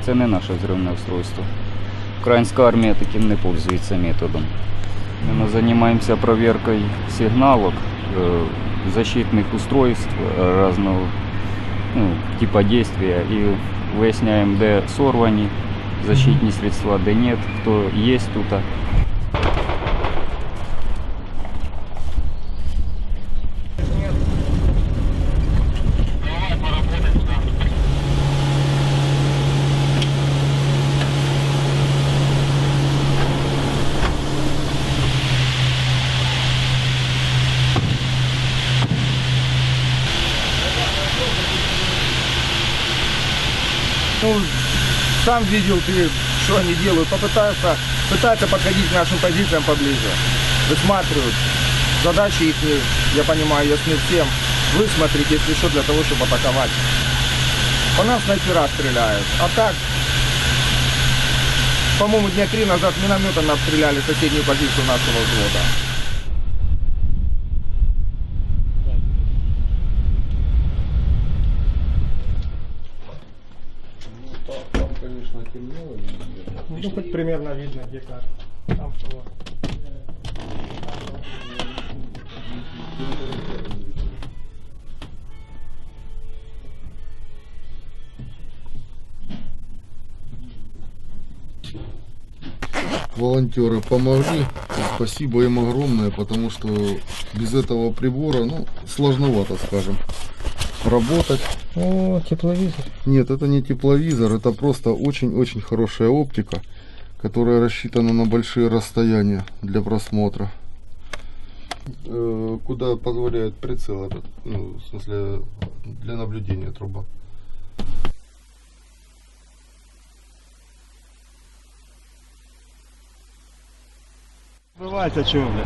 Ні, ні, це не наше взривне устройство. Українська армія таким не пользується методом. Ми займаємося проверкою сигналок, э, защитных устройств э, разного ну, типа действия и выясняем, де сорвані защитні средства, де нет, хто є тут. Ну, сам видел ты, что они делают. Попытаются, пытаются подходить к нашим позициям поближе. Высматривают. Задачи их, я понимаю, ясны всем. Высмотреть, если что, для того, чтобы атаковать. По нам снайпера стреляют. А так, по-моему, дня три назад минометами обстреляли соседнюю позицию нашего взвода. Там, конечно, темно. Ну, хоть примерно видно, где как. Там что. Волонтеры помогли. Спасибо им огромное, потому что без этого прибора, ну, сложновато, скажем, работать. О, тепловизор. Нет, это не тепловизор, это просто очень-очень хорошая оптика, которая рассчитана на большие расстояния для просмотра. Э, Куда позволяет прицел ну, в смысле, для наблюдения труба. Вбивається чого, блядь?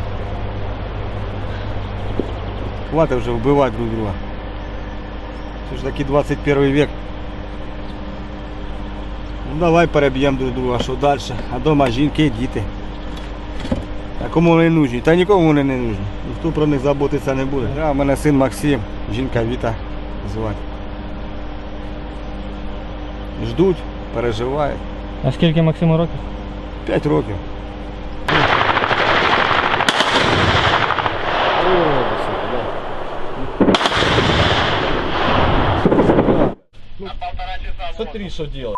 Хватит вже вбивати друг друга. Це ж таки 21 век. Ну давай переб'ємо друг друга, що далі? А дома жінки, діти. А кому вони нужні? Та нікому вони не нужні. Ніхто про них заботиться не буде. А в мене син Максим, жінка Віта звати. Ждуть, переживають. А скільки Максиму років? П'ять років. Смотри, что делать.